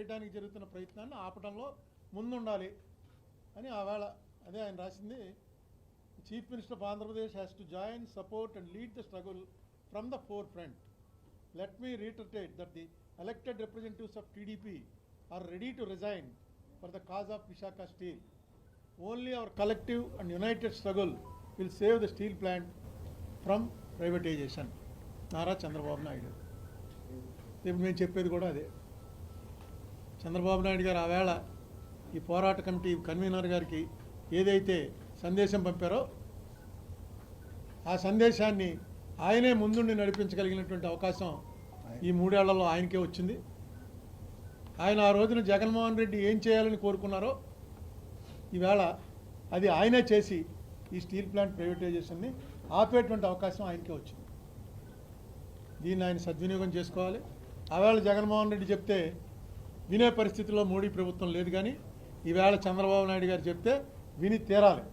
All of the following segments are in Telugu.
చేయడానికి జరుగుతున్న ప్రయత్నాన్ని ఆపడంలో ముందుండాలి అని ఆవేళ అదే ఆయన రాసింది. Chief minister of Andhra Pradesh has to join support and lead the struggle from the forefront let me reiterate that the elected representatives of TDP are ready to resign for the cause of Visakha steel only our collective and united struggle will save the steel plant from privatisation Nara Chandrababu Naidu. ఇప్పుడు మేము చెప్పేది కూడా అదే. చంద్రబాబు నాయుడు గారు ఆవేళ ఈ పోరాట కమిటీ కన్వీనర్ గారికి ఏదైతే సందేశం పంపారో ఆ సందేశాన్ని ఆయనే ముందుండి నడిపించగలిగినటువంటి అవకాశం ఈ మూడేళ్ళలో ఆయనకే వచ్చింది. ఆయన ఆ రోజున జగన్మోహన్ రెడ్డి ఏం చేయాలని కోరుకున్నారో ఈవేళ అది ఆయనే చేసి ఈ స్టీల్ ప్లాంట్ ప్రైవేటైజేషన్ని ఆపేటువంటి అవకాశం ఆయనకే వచ్చింది. దీన్ని ఆయన సద్వినియోగం చేసుకోవాలి. ఆవేళ జగన్మోహన్ రెడ్డి చెప్తే వినే పరిస్థితిలో మోడీ ప్రభుత్వం లేదు కానీ ఈవేళ చంద్రబాబు నాయుడు గారు చెప్తే విని తీరాలి.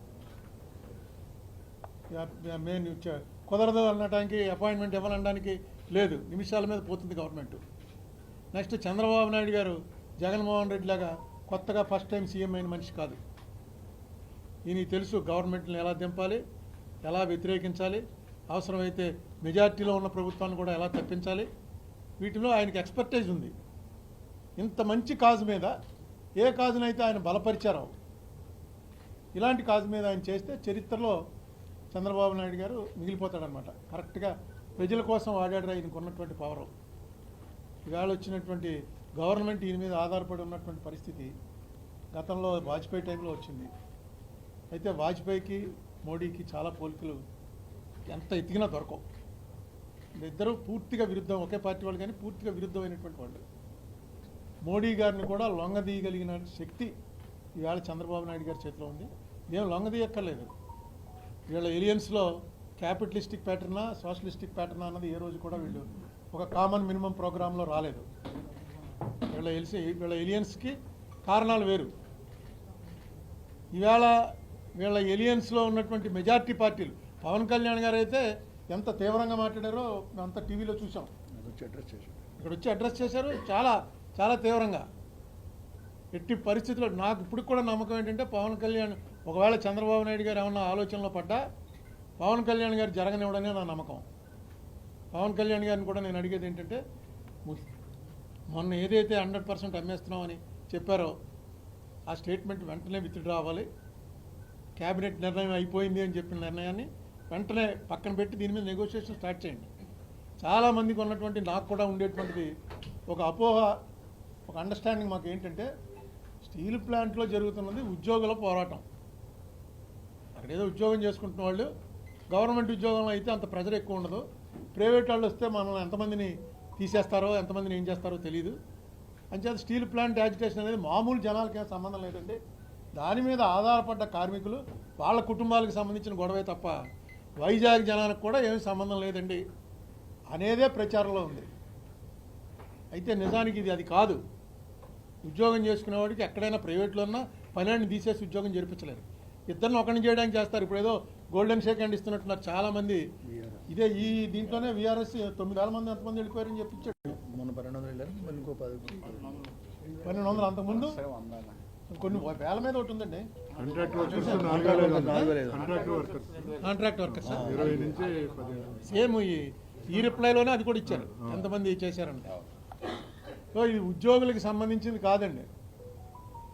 మెయిన్ మేము కుదరదు అనడానికి అపాయింట్మెంట్ ఇవ్వాలనడానికి లేదు. నిమిషాల మీద పోతుంది గవర్నమెంట్. నెక్స్ట్ చంద్రబాబు నాయుడు గారు జగన్మోహన్ రెడ్డి లాగా కొత్తగా ఫస్ట్ టైం సీఎం అయిన మనిషి కాదు. ఈయన తెలుసు గవర్నమెంట్ని ఎలా దింపాలి ఎలా వ్యతిరేకించాలి అవసరమైతే మెజార్టీలో ఉన్న ప్రభుత్వాన్ని కూడా ఎలా తప్పించాలి వీటిలో ఆయనకి ఎక్స్పర్టైజ్ ఉంది. ఇంత మంచి కాజు మీద ఏ కాజునైతే ఆయన బలపరిచారో ఇలాంటి కాజు మీద ఆయన చేస్తే చరిత్రలో చంద్రబాబు నాయుడు గారు మిగిలిపోతాడనమాట కరెక్ట్గా ప్రజల కోసం ఆడాడు ఆయనకు ఉన్నటువంటి పవరు. ఇవాళ వచ్చినటువంటి గవర్నమెంట్ ఈయన మీద ఆధారపడి ఉన్నటువంటి పరిస్థితి గతంలో వాజ్పేయి టైంలో వచ్చింది. అయితే వాజ్పేయికి మోడీకి చాలా పోలికలు ఎంత ఎత్తికినా దొరకవు. ఇద్దరు పూర్తిగా విరుద్ధం ఒకే పార్టీ వాళ్ళు కానీ పూర్తిగా విరుద్ధమైనటువంటి వాళ్ళు. మోడీ గారిని కూడా లొంగదీయగలిగిన శక్తి ఈవేళ చంద్రబాబు నాయుడు గారి చేతిలో ఉంది. మేము లొంగదీయక్కర్లేదు. వీళ్ళ ఎలియన్స్లో క్యాపిటలిస్టిక్ ప్యాటర్నా సోషలిస్టిక్ ప్యాటర్నా అన్నది ఏ రోజు కూడా వీళ్ళు ఒక కామన్ మినిమం ప్రోగ్రాంలో రాలేదు. వీళ్ళ ఎలిసి వీళ్ళ ఎలియన్స్కి కారణాలు వేరు. ఈవేళ వీళ్ళ ఎలియన్స్లో ఉన్నటువంటి మెజారిటీ పార్టీలు పవన్ కళ్యాణ్ గారు అయితే ఎంత తీవ్రంగా మాట్లాడారో అంత టీవీలో చూసాం. వచ్చి అడ్రస్ చేశాడు ఇక్కడ వచ్చి అడ్రస్ చేశారు. చాలా చాలా తీవ్రంగా. ఎట్టి పరిస్థితుల్లో నాకు ఇప్పుడు కూడా నమ్మకం ఏంటంటే పవన్ కళ్యాణ్ ఒకవేళ చంద్రబాబు నాయుడు గారు ఏమన్నా ఆలోచనలో పడ్డా పవన్ కళ్యాణ్ గారు జరగనివ్వడనే నా నమ్మకం. పవన్ కళ్యాణ్ గారిని కూడా నేను అడిగేది ఏంటంటే మొన్న ఏదైతే హండ్రెడ్ పర్సెంట్ అమ్మేస్తున్నామని చెప్పారో ఆ స్టేట్మెంట్ వెంటనే విత్డ్రా అవ్వాలి. క్యాబినెట్ నిర్ణయం అయిపోయింది అని చెప్పిన నిర్ణయాన్ని వెంటనే పక్కన పెట్టి దీని మీద నెగోషియేషన్ స్టార్ట్ చేయండి. చాలామందికి ఉన్నటువంటి నాకు కూడా ఉండేటువంటిది ఒక అపోహ ఒక అండర్స్టాండింగ్ మాకు ఏంటంటే స్టీల్ ప్లాంట్లో జరుగుతున్నది ఉద్యోగుల పోరాటం. అక్కడ ఏదో ఉద్యోగం చేసుకుంటున్న వాళ్ళు గవర్నమెంట్ ఉద్యోగంలో అయితే అంత ప్రెజర్ ఎక్కువ ఉండదు. ప్రైవేట్ వాళ్ళు వస్తే మనల్ని ఎంతమందిని తీసేస్తారో ఎంతమందిని ఏం చేస్తారో తెలియదు అంచేత స్టీల్ ప్లాంట్ యాజిటేషన్ అనేది మామూలు జనాలకి సంబంధం లేదండి. దాని మీద ఆధారపడ్డ కార్మికులు వాళ్ళ కుటుంబాలకు సంబంధించిన గొడవే తప్ప వైజాగ్ జనానికి కూడా ఏమి సంబంధం లేదండి. అనేదే ప్రచారంలో ఉంది. అయితే నిజానికి ఇది అది కాదు. ఉద్యోగం చేసుకునేవాడికి ఎక్కడైనా ప్రైవేట్లో ఉన్నా పన్నెండు తీసేసి ఉద్యోగం జరిపించలేరు. ఇద్దరిని ఒకరిని చేయడానికి చేస్తారు. ఇప్పుడు ఏదో గోల్డెన్ షేక్ హ్యాండ్ ఇస్తున్నట్టున్నారు చాలామంది. ఇదే ఈ దీంట్లోనే వీఆర్ఎస్ తొమ్మిది వేల మంది ఎంతమంది వెళ్ళిపోయారని చెప్పించాడు. మొన్న పన్నెండు వందలు వెళ్ళారు ఇంకో పది పన్నెండు వందలు అంతకుముందు కొన్ని వేల మీద ఒకటి ఉందండి. కాంట్రాక్ట్ వర్కర్స్ సేమ్ ఈ ఈ రిప్లైలోనే అది కూడా ఇచ్చారు. ఎంతమంది చేశారంటే సో ఇది ఉద్యోగులకు సంబంధించింది కాదండి.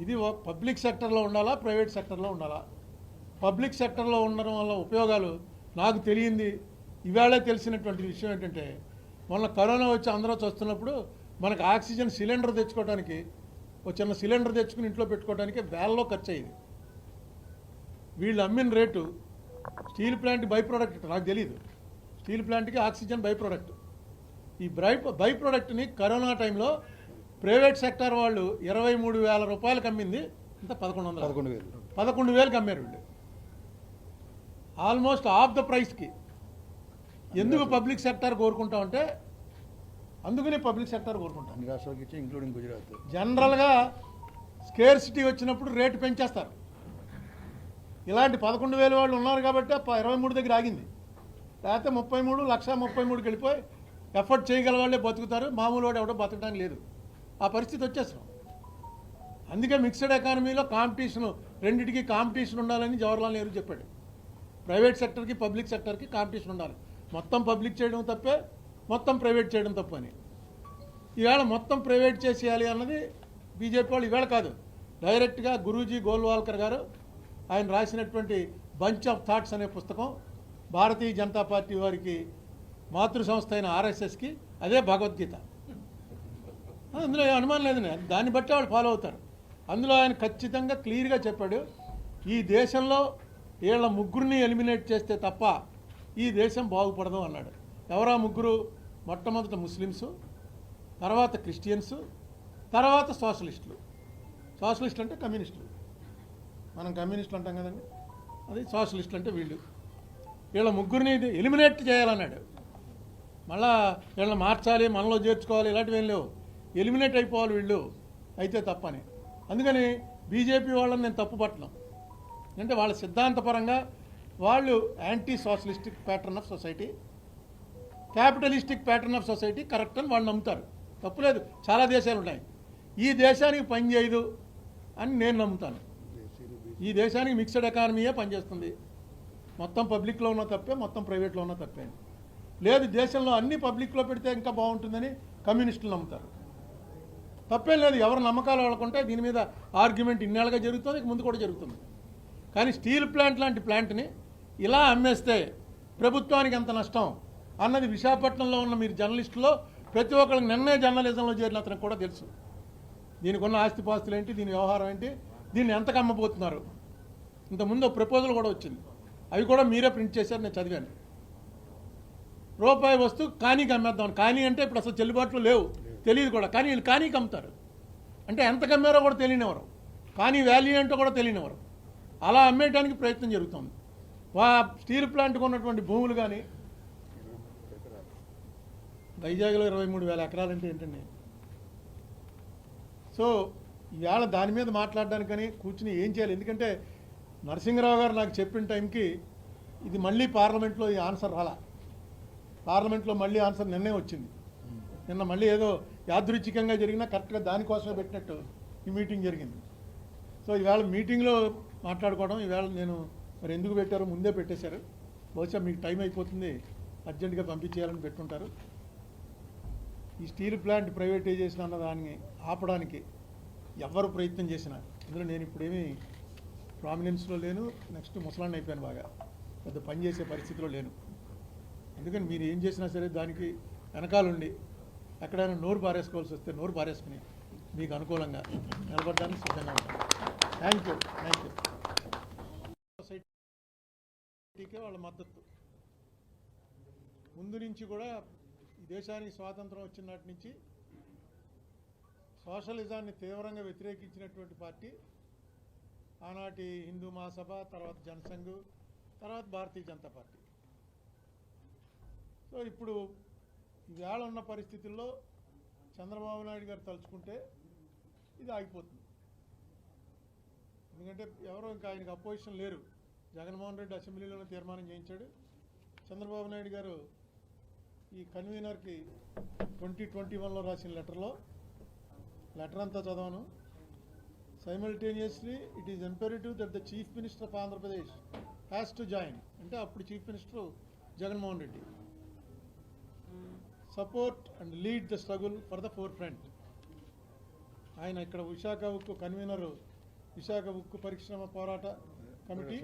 ఇది పబ్లిక్ సెక్టర్లో ఉండాలా ప్రైవేట్ సెక్టర్లో ఉండాలా? పబ్లిక్ సెక్టర్లో ఉండడం వల్ల ఉపయోగాలు నాకు తెలియంది. ఇవాళే తెలిసినటువంటి విషయం ఏంటంటే మొన్న కరోనా వచ్చి అందరూ చూస్తున్నప్పుడు మనకు ఆక్సిజన్ సిలిండర్ తెచ్చుకోవడానికి ఒక చిన్న సిలిండర్ తెచ్చుకుని ఇంట్లో పెట్టుకోవడానికి వేలలో ఖర్చు అయ్యేది వీళ్ళు అమ్మిన rate steel plant byproduct నాకు తెలియదు స్టీల్ ప్లాంట్కి ఆక్సిజన్ బై ప్రోడక్ట్ ఈ బై బై ప్రోడక్ట్ని కరోనా టైంలో ప్రైవేట్ సెక్టార్ వాళ్ళు ఇరవై మూడు వేల రూపాయలకు అమ్మింది ఇంత పదకొండు వందలు. పదకొండు వేలు. పదకొండు వేలకు అమ్మారు వీళ్ళు. ఆల్మోస్ట్ ఆఫ్ ద ప్రైస్కి ఎందుకు పబ్లిక్ సెక్టార్ కోరుకుంటామంటే అందుకనే పబ్లిక్ సెక్టార్ కోరుకుంటాం. అన్ని రాష్ట్రాలకి ఇచ్చి ఇంక్లూడింగ్ గుజరాత్ జనరల్గా స్కేర్సిటీ వచ్చినప్పుడు రేటు పెంచేస్తారు. ఇలాంటి పదకొండు వేల వాళ్ళు ఉన్నారు కాబట్టి ఇరవై మూడు దగ్గర ఆగింది. లేకపోతే ముప్పై మూడు లక్ష ముప్పై మూడుకి వెళ్ళిపోయి ఎఫర్ట్ చేయగల వాళ్ళే బతుకుతారు. మామూలు వాడు ఎవడో బతకడానికి లేదు. ఆ పరిస్థితి వచ్చేసాం అందుకే మిక్స్డ్ ఎకానమీలో కాంపిటీషన్ రెండింటికి కాంపిటీషన్ ఉండాలని జవహర్లాల్ నెహ్రూ చెప్పాడు. ప్రైవేట్ సెక్టర్కి పబ్లిక్ సెక్టర్కి కాంపిటీషన్ ఉండాలి. మొత్తం పబ్లిక్ చేయడం తప్పే మొత్తం ప్రైవేట్ చేయడం తప్పు అని. ఈవేళ మొత్తం ప్రైవేట్ చేసేయాలి అన్నది బీజేపీ వాళ్ళు ఈవేళ కాదు. డైరెక్ట్గా గురూజీ గోల్వాల్కర్ గారు ఆయన రాసినటువంటి బంచ్ ఆఫ్ థాట్స్ అనే పుస్తకం భారతీయ జనతా పార్టీ వారికి మాతృ సంస్థ అయిన ఆర్ఎస్ఎస్కి అదే భగవద్గీత. అందులో ఏ అనుమానం లేదు దాన్ని బట్టి వాళ్ళు ఫాలో అవుతారు. అందులో ఆయన ఖచ్చితంగా క్లియర్గా చెప్పాడు ఈ దేశంలో వీళ్ళ ముగ్గురిని ఎలిమినేట్ చేస్తే తప్ప ఈ దేశం బాగుపడదు అన్నాడు. ఎవరా ముగ్గురు? మొట్టమొదట ముస్లిమ్స్ తర్వాత క్రిస్టియన్స్ తర్వాత సోషలిస్టులు. సోషలిస్టులు అంటే కమ్యూనిస్టులు. మనం కమ్యూనిస్టులు అంటాం కదండి. అది సోషలిస్టులు అంటే వీళ్ళు. వీళ్ళ ముగ్గురిని ఇది ఎలిమినేట్ చేయాలన్నాడు. మళ్ళా వీళ్ళని మార్చాలి మనలో చేర్చుకోవాలి ఇలాంటివి ఏం లేవు. ఎలిమినేట్ అయిపోవాలి వీళ్ళు. అయితే తప్పని. అందుకని బీజేపీ వాళ్ళని నేను తప్పు పట్టను అంటే వాళ్ళ సిద్ధాంతపరంగా వాళ్ళు anti socialistic pattern of society capitalistic pattern of society correct అని వాళ్ళు నమ్ముతారు. తప్పులేదు చాలా దేశాలు ఉన్నాయి. ఈ దేశానికి పనిచేయదు అని నేను నమ్ముతాను. ఈ దేశానికి మిక్స్డ్ ఎకానమీయే పనిచేస్తుంది. మొత్తం పబ్లిక్లో ఉన్న తప్పే మొత్తం ప్రైవేట్లో ఉన్న తప్పే. లేదు దేశంలో అన్ని పబ్లిక్లో పెడితే ఇంకా బాగుంటుందని కమ్యూనిస్టులు నమ్ముతారు. తప్పేం లేదు. ఎవరు నమ్మకాలు వాళ్ళకుంటే దీని మీద ఆర్గ్యుమెంట్ ఇన్నేళ్ళగా జరుగుతుంది ముందు కూడా జరుగుతుంది. కానీ స్టీల్ ప్లాంట్ లాంటి ప్లాంట్ని ఇలా అమ్మేస్తే ప్రభుత్వానికి ఎంత నష్టం? అన్నది విశాఖపట్నంలో ఉన్న మీరు జర్నలిస్టులో ప్రతి ఒక్కరికి నిన్నే జర్నలిజంలో చేరిన అతనికి కూడా తెలుసు. దీనికి ఉన్న ఆస్తిపాస్తులు ఏంటి దీని వ్యవహారం ఏంటి దీన్ని ఎంతకు అమ్మబోతున్నారు ఇంతకుముందు ప్రపోజల్ కూడా వచ్చింది. అవి కూడా మీరే ప్రింట్ చేశారు నేను చదివాను. రూపాయి వస్తువు కానీకి అమ్మేద్దాం కానీ అంటే ఇప్పుడు అసలు చెల్లుబాట్లు లేవు. తెలియదు కూడా. కానీ వీళ్ళు కానీకి అమ్ముతారు అంటే ఎంత కమ్మారో కూడా తెలియనివారు కానీ వాల్యూ ఏంటో కూడా తెలియనివారు అలా అమ్మేయడానికి ప్రయత్నం జరుగుతుంది. వా స్టీల్ ప్లాంట్కు ఉన్నటువంటి భూములు కానీ వైజాగ్లో ఇరవై మూడు వేల ఎకరాలంటే ఏంటండి? సో ఇవాళ దాని మీద మాట్లాడడానికని కూర్చుని ఏం చేయాలి? ఎందుకంటే నరసింహరావు గారు నాకు చెప్పిన టైంకి ఇది మళ్ళీ పార్లమెంట్లో ఈ ఆన్సర్ రాలా. పార్లమెంట్లో మళ్ళీ ఆన్సర్ నిన్నే వచ్చింది. నిన్న మళ్ళీ ఏదో యాదృచ్ఛికంగా జరిగినా కరెక్ట్గా దానికోసమే పెట్టినట్టు ఈ మీటింగ్ జరిగింది. సో ఈవేళ మీటింగ్లో మాట్లాడుకోవడం ఈవేళ నేను మరి ఎందుకు పెట్టారో ముందే పెట్టేశారు. బహుశా మీకు టైం అయిపోతుంది అర్జెంటుగా పంపించేయాలని పెట్టుంటారు. ఈ స్టీల్ ప్లాంట్ ప్రైవేటైజేషన్ అన్న దాన్ని ఆపడానికి ఎవరు ప్రయత్నం చేసినా ఇందులో నేను ఇప్పుడేమీ ప్రామినెన్స్లో లేను నెక్స్ట్ ముసలాన్ని అయిపోయాను బాగా. పెద్ద పని చేసే పరిస్థితిలో లేను. అందుకని మీరు ఏం చేసినా సరే దానికి వెనకాలండి ఎక్కడైనా నోరు పారేసుకోవాల్సి వస్తే నోరు పారేసుకుని మీకు అనుకూలంగా నిలబడడానికి సిద్ధంగా ఉంటాను థ్యాంక్ యూ థ్యాంక్ యూ సొసైటీకే వాళ్ళ మద్దతు. ముందు నుంచి కూడా ఈ దేశానికి స్వాతంత్రం వచ్చినటి నుంచి సోషలిజాన్ని తీవ్రంగా వ్యతిరేకించినటువంటి పార్టీ ఆనాటి హిందూ మహాసభ తర్వాత జనసంఘ్ తర్వాత భారతీయ జనతా పార్టీ. సో ఇప్పుడు ఈవేళ ఉన్న పరిస్థితుల్లో చంద్రబాబు నాయుడు గారు తలుచుకుంటే ఇది ఆగిపోతుంది. ఎందుకంటే ఎవరో ఇంకా ఆయనకు అపోజిషన్ లేరు. జగన్మోహన్ రెడ్డి అసెంబ్లీలోనే తీర్మానం చేయించాడు. చంద్రబాబు నాయుడు గారు ఈ కన్వీనర్కి ట్వంటీ ట్వంటీ వన్లో రాసిన లెటర్లో లెటర్ అంతా చదవను. Simultaneously it is imperative that the chief minister of Andhra Pradesh has to join అంటే అప్పుడు chief minister Jaganmohan Reddy. Support and lead the struggle for the forefront ఆయన ఇక్కడ విశాఖ ఉక్కు కన్వీనర్ విశాఖ ఉక్కు పరిశ్రమ పోరాట కమిటీ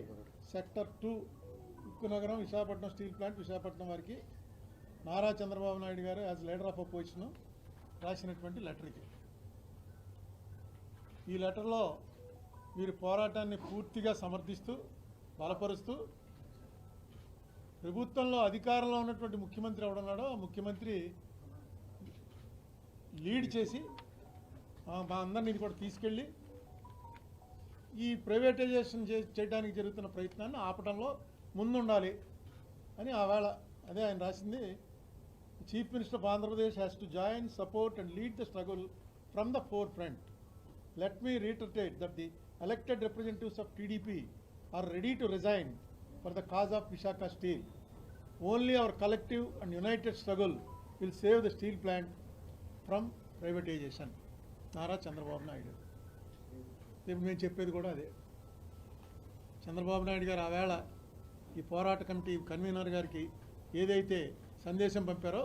సెక్టర్ టూ ఉక్కు నగరం విశాఖపట్నం స్టీల్ ప్లాంట్ విశాఖపట్నం వారికి నారా చంద్రబాబు నాయుడు గారు యాజ్ లీడర్ ఆఫ్ అపోజిషన్ రాసినటువంటి లెటర్ ఇది. ఈ లెటర్లో వీరి పోరాటాన్ని పూర్తిగా సమర్థిస్తూ బలపరుస్తూ ప్రభుత్వంలో అధికారంలో ఉన్నటువంటి ముఖ్యమంత్రి ఎవడున్నాడో ఆ ముఖ్యమంత్రి లీడ్ చేసి మా అందరినీ ఇది కూడా తీసుకెళ్ళి ఈ ప్రైవేటైజేషన్ చే చేయడానికి జరుగుతున్న ప్రయత్నాన్ని ఆపడంలో ముందుండాలి అని ఆవేళ అదే ఆయన రాసింది. Chief minister of Andhra Pradesh has to join support and lead the struggle from the forefront let me reiterate that the elected representatives of TDP are ready to resign for the cause of Vishaka Steel. Only our collective and united struggle will save the steel plant from privatization. Nara Chandrababu Naidu. రేపు మేము చెప్పేది కూడా అదే చంద్రబాబు నాయుడు గారు ఆ వేళ ఈ పోరాట కమిటీ కన్వీనర్ గారికి ఏదైతే సందేశం పంపారో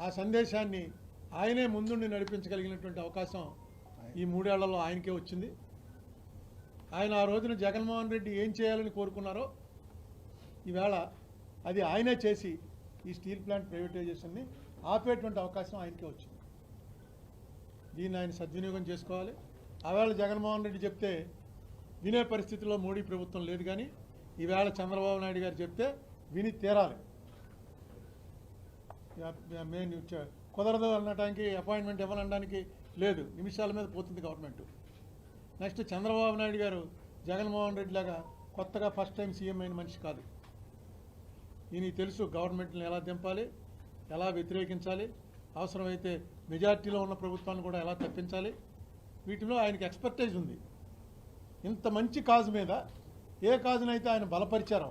ఆ సందేశాన్ని ఆయనే ముందుండి నడిపించగలిగినటువంటి అవకాశం ఈ మూడేళ్ళలో ఆయనకే వచ్చింది ఆయన ఆ రోజున జగన్మోహన్ రెడ్డి ఏం చేయాలని కోరుకున్నారో ఈవేళ అది ఆయనే చేసి ఈ స్టీల్ ప్లాంట్ ప్రైవేటైజేషన్ని ఆపేటువంటి అవకాశం ఆయనకే వచ్చింది. దీన్ని ఆయన సద్వినియోగం చేసుకోవాలి. ఆవేళ జగన్మోహన్ రెడ్డి చెప్తే వినే పరిస్థితిలో మోడీ ప్రభుత్వం లేదు కానీ ఈవేళ చంద్రబాబు నాయుడు గారు చెప్తే విని తీరాలి. మేము కుదరదు అనడానికి అపాయింట్మెంట్ ఇవ్వాలనడానికి లేదు. నిమిషాల మీద పోతుంది గవర్నమెంట్. నెక్స్ట్ చంద్రబాబు నాయుడు గారు జగన్మోహన్ రెడ్డి లాగా కొత్తగా ఫస్ట్ టైం సీఎం అయిన మనిషి కాదు. ఈయనకి తెలుసు గవర్నమెంట్ని ఎలా దింపాలి ఎలా వ్యతిరేకించాలి అవసరమైతే మెజార్టీలో ఉన్న ప్రభుత్వాన్ని కూడా ఎలా తప్పించాలి వీటిలో ఆయనకి ఎక్స్పర్టైజ్ ఉంది. ఇంత మంచి కాజు మీద ఏ కాజునైతే ఆయన బలపరిచారో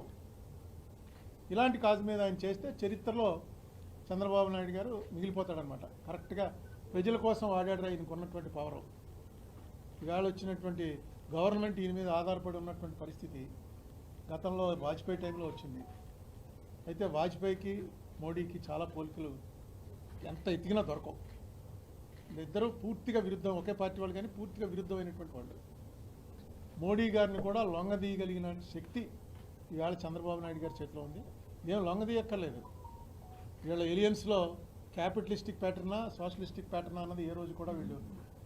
ఇలాంటి కాజు మీద ఆయన చేస్తే చరిత్రలో చంద్రబాబు నాయుడు గారు మిగిలిపోతాడనమాట కరెక్ట్గా ప్రజల కోసం వాడాడు ఆయనకు ఉన్నటువంటి పవర్ ఇవాళ వచ్చినటువంటి గవర్నమెంట్ దీని మీద ఆధారపడి ఉన్నటువంటి పరిస్థితి గతంలో వాజ్పేయి టైంలో వచ్చింది. అయితే వాజ్పేయికి మోడీకి చాలా పోలికలు ఎంత ఎతికినా దొరకవు. ఇద్దరు పూర్తిగా విరుద్ధం ఒకే పార్టీ వాళ్ళు కానీ పూర్తిగా విరుద్ధమైనటువంటి వాళ్ళు. మోడీ గారిని కూడా లొంగదీయగలిగిన శక్తి ఇవాళ చంద్రబాబు నాయుడు గారి చేతిలో ఉంది. ఏం లొంగదీయక్కర్లేదు. వీళ్ళ ఏలియన్స్లో క్యాపిటలిస్టిక్ ప్యాటర్నా సోషలిస్టిక్ ప్యాటర్నా అన్నది ఏ రోజు కూడా వీళ్ళు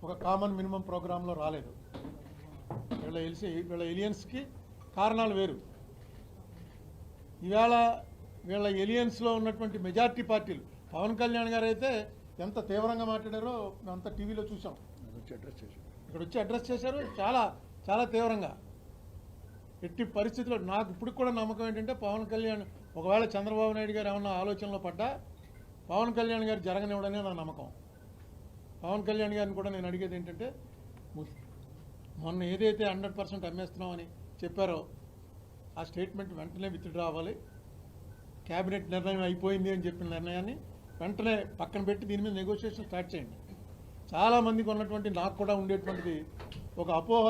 ఒక కామన్ మినిమం ప్రోగ్రాంలో రాలేదు. వీళ్ళ ఎలిసి వీళ్ళ ఎలియన్స్కి కారణాలు వేరు. ఇవాళ వీళ్ళ ఎలియన్స్లో ఉన్నటువంటి మెజార్టీ పార్టీలు పవన్ కళ్యాణ్ గారు అయితే ఎంత తీవ్రంగా మాట్లాడారో అంత టీవీలో చూసాం ఇక్కడ వచ్చి అడ్రస్ చేశారు. చాలా చాలా తీవ్రంగా. ఎట్టి పరిస్థితుల్లో నాకు ఇప్పుడు కూడా నమ్మకం ఏంటంటే పవన్ కళ్యాణ్ ఒకవేళ చంద్రబాబు నాయుడు గారు ఏమన్నా ఆలోచనలో పడ్డా పవన్ కళ్యాణ్ గారు జరగనివ్వడనే నా నమ్మకం. పవన్ కళ్యాణ్ గారిని కూడా నేను అడిగేది ఏంటంటే మొన్న ఏదైతే హండ్రెడ్ పర్సెంట్ అమ్మేస్తున్నామని చెప్పారో ఆ స్టేట్మెంట్ వెంటనే విత్డ్రా అవ్వాలి. క్యాబినెట్ నిర్ణయం అయిపోయింది అని చెప్పిన నిర్ణయాన్ని వెంటనే పక్కన పెట్టి దీని మీద నెగోషియేషన్ స్టార్ట్ చేయండి. చాలామందికి ఉన్నటువంటి నాకు కూడా ఉండేటువంటిది ఒక అపోహ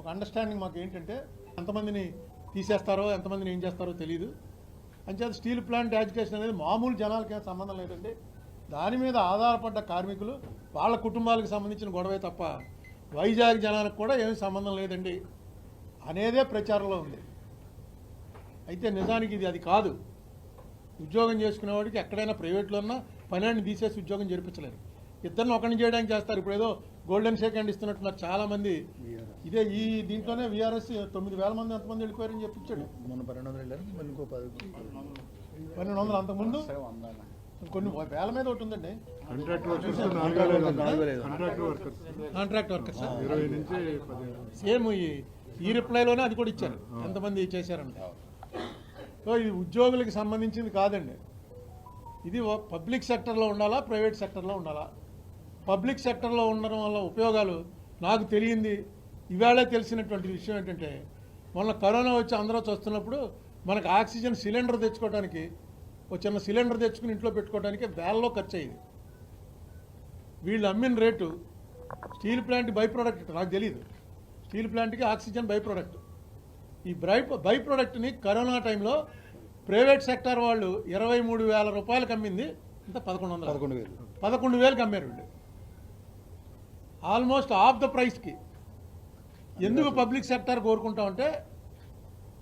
ఒక అండర్స్టాండింగ్ మాకు ఏంటంటే ఎంతమందిని తీసేస్తారో ఎంతమందిని ఏం చేస్తారో తెలియదు అంచేత స్టీల్ ప్లాంట్ ఎడ్యుకేషన్ అనేది మామూలు జనాలకి సంబంధం లేదండి. దాని మీద ఆధారపడ్డ కార్మికులు వాళ్ళ కుటుంబాలకు సంబంధించిన గొడవే తప్ప వైజాగ్ జనాలకు కూడా ఏమీ సంబంధం లేదండి. అనేదే ప్రచారంలో ఉంది. అయితే నిజానికి ఇది అది కాదు. ఉద్యోగం చేసుకునేవాడికి ఎక్కడైనా ప్రైవేట్లో ఉన్నా పని తీసేసి ఉద్యోగం జరిపించలేరు. ఇద్దరిని ఒకరిని చేయడానికి చేస్తారు. ఇప్పుడు ఏదో గోల్డెన్ సెకండ్ ఇస్తున్నట్టున్నారు చాలా మంది VRS. ఇదే ఈ దీంట్లోనే విఆర్ఎస్ తొమ్మిది వేల మంది ఎంతమంది వెళ్ళిపోయారని చెప్పించాడు మొన్న పన్నెండు వందలు వెళ్ళారు మళ్ళీ ఇంకో పది. పన్నెండు వందలు అంతకుముందు? కొన్ని వేల మీద ఒకటి ఉందండి. Contract workers. Contract workers contract workers ఇరవై నుంచి సేమ్ ఈ ఈ రిప్లైలోనే అది కూడా ఇచ్చారు. ఎంతమంది చేశారంట. సో ఇది ఉద్యోగులకు సంబంధించింది కాదండి. ఇది పబ్లిక్ సెక్టర్లో ఉండాలా ప్రైవేట్ సెక్టర్లో ఉండాలా? పబ్లిక్ సెక్టర్లో ఉండడం వల్ల ఉపయోగాలు నాకు తెలియంది. ఇవాళే తెలిసినటువంటి విషయం ఏంటంటే మొన్న కరోనా వచ్చి అందరూ చూస్తున్నప్పుడు మనకు ఆక్సిజన్ సిలిండర్ తెచ్చుకోవడానికి ఒక చిన్న సిలిండర్ తెచ్చుకుని ఇంట్లో పెట్టుకోవడానికి వేలలో ఖర్చు అయ్యేది వీళ్ళు అమ్మిన rate steel plant byproduct నాకు తెలియదు స్టీల్ ప్లాంట్కి ఆక్సిజన్ బై ప్రోడక్ట్ ఈ బై బై ప్రోడక్ట్ని కరోనా టైంలో ప్రైవేట్ సెక్టార్ వాళ్ళు ఇరవై మూడు వేల రూపాయలకు అమ్మింది. ఇంత పదకొండు వందలు. పదకొండు వేలు. పదకొండు వేలకు అమ్మారు వీళ్ళు. ఆల్మోస్ట్ ఆఫ్ ద ప్రైస్కి. ఎందుకు పబ్లిక్ సెక్టార్ కోరుకుంటామంటే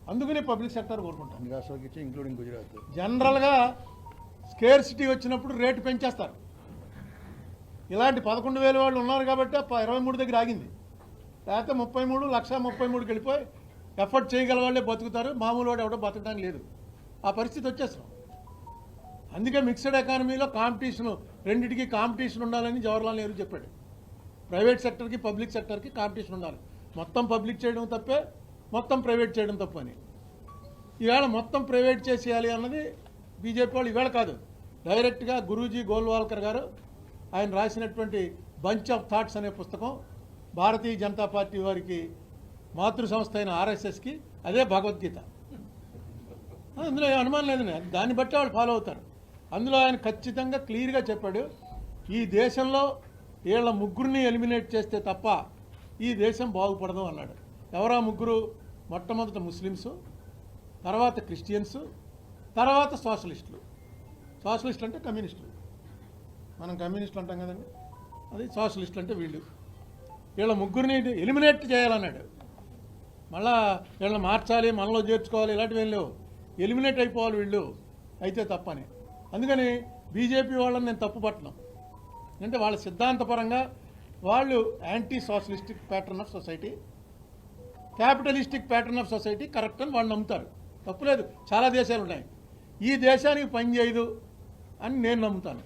అందుకనే పబ్లిక్ సెక్టార్ కోరుకుంటాం. అన్ని రాష్ట్రాలకి ఇచ్చి ఇంక్లూడింగ్ గుజరాత్. జనరల్గా స్కేర్సిటీ వచ్చినప్పుడు రేటు పెంచేస్తారు. ఇలాంటి పదకొండు వేల వాళ్ళు ఉన్నారు కాబట్టి ఇరవై మూడు దగ్గర ఆగింది. లేకపోతే ముప్పై మూడు లక్ష ముప్పై మూడుకి వెళ్ళిపోయి ఎఫర్ట్ చేయగల వాళ్ళే బతుకుతారు. మామూలు వాడు ఎవడో బతకడానికి లేదు. ఆ పరిస్థితి వచ్చేస్తాం అందుకే మిక్స్డ్ ఎకానమీలో కాంపిటీషన్ రెండింటికి కాంపిటీషన్ ఉండాలని జవహర్లాల్ నెహ్రూ చెప్పాడు. ప్రైవేట్ సెక్టర్కి పబ్లిక్ సెక్టర్కి కాంపిటీషన్ ఉండాలి. మొత్తం పబ్లిక్ చేయడం తప్పే. మొత్తం ప్రైవేట్ చేయడం తప్పు అని. ఈవేళ మొత్తం ప్రైవేట్ చేసేయాలి అన్నది బీజేపీ వాళ్ళు ఈవేళ కాదు. డైరెక్ట్గా గురూజీ గోల్వాల్కర్ గారు ఆయన రాసినటువంటి బంచ్ ఆఫ్ థాట్స్ అనే పుస్తకం భారతీయ జనతా పార్టీ వారికి మాతృ సంస్థ అయిన ఆర్ఎస్ఎస్కి అదే భగవద్గీత. అందులో ఏ అనుమానం లేదు దాన్ని బట్టి వాళ్ళు ఫాలో అవుతారు. అందులో ఆయన ఖచ్చితంగా క్లియర్గా చెప్పాడు ఈ దేశంలో వీళ్ళ ముగ్గురిని ఎలిమినేట్ చేస్తే తప్ప ఈ దేశం బాగుపడదు అన్నాడు. ఎవరా ముగ్గురు మొట్టమొదట ముస్లిమ్స్ తర్వాత క్రిస్టియన్స్ తర్వాత సోషలిస్టులు. సోషలిస్టులు అంటే కమ్యూనిస్టులు. మనం కమ్యూనిస్టులు అంటాం కదండి. అది సోషలిస్టులు అంటే వీళ్ళు. వీళ్ళ ముగ్గురిని ఎలిమినేట్ చేయాలన్నాడు. మళ్ళా వీళ్ళని మార్చాలి మనలో చేర్చుకోవాలి ఇలాంటివి ఏం లేవు. ఎలిమినేట్ అయిపోవాలి వీళ్ళు. అయితే తప్పని. అందుకని బీజేపీ వాళ్ళని నేను తప్పు పట్టను. అంటే వాళ్ళ సిద్ధాంతపరంగా వాళ్ళు anti socialistic pattern of society capitalistic pattern of society correct అని వాళ్ళు నమ్ముతారు. తప్పులేదు. చాలా దేశాలు ఉన్నాయి. ఈ దేశానికి పనిచేయదు అని నేను నమ్ముతాను.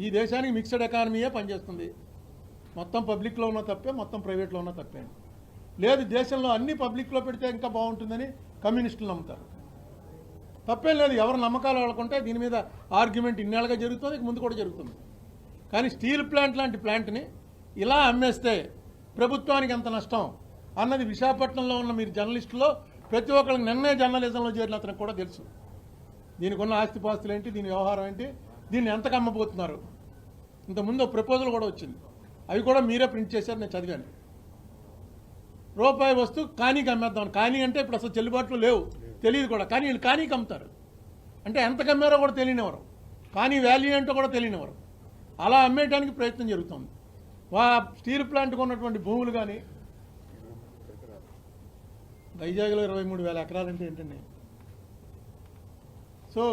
ఈ దేశానికి మిక్స్డ్ ఎకానమీయే పనిచేస్తుంది. మొత్తం పబ్లిక్లో ఉన్న తప్పే మొత్తం ప్రైవేట్లో ఉన్న తప్పే. లేదు దేశంలో అన్ని పబ్లిక్లో పెడితే ఇంకా బాగుంటుందని కమ్యూనిస్టులు నమ్ముతారు. తప్పేం లేదు. ఎవరు నమ్మకాలు వాళ్ళకుంటే దీని మీద ఆర్గ్యుమెంట్ ఇన్నేళ్ళగా జరుగుతుంది ముందు కూడా జరుగుతుంది. కానీ స్టీల్ ప్లాంట్ లాంటి ప్లాంట్ని ఇలా అమ్మేస్తే ప్రభుత్వానికి ఎంత నష్టం? అన్నది విశాఖపట్నంలో ఉన్న మీరు జర్నలిస్టులో ప్రతి ఒక్కరికి నిన్నే జర్నలిజంలో చేరిన అతనికి కూడా తెలుసు. దీనికి ఉన్న ఆస్తిపాస్తులు ఏంటి దీని వ్యవహారం ఏంటి దీన్ని ఎంతకు అమ్మబోతున్నారు ఇంతకుముందు ప్రపోజల్ కూడా వచ్చింది. అవి కూడా మీరే ప్రింట్ చేశారు నేను చదివాను. రూపాయి వస్తువు కానీకి అమ్మేద్దాం కానీ అంటే ఇప్పుడు అసలు చెల్లుబాట్లు లేవు. తెలియదు కూడా. కానీ వీళ్ళు కానీకి అమ్ముతారు అంటే ఎంత కమ్మారో కూడా తెలియనివారు కానీ వాల్యూ ఏంటో కూడా తెలియనివారు అలా అమ్మేయడానికి ప్రయత్నం జరుగుతుంది. వా స్టీల్ ప్లాంట్కి ఉన్నటువంటి భూములు కానీ వైజాగ్లో ఇరవై మూడు వేల ఎకరాలంటే ఏంటండి?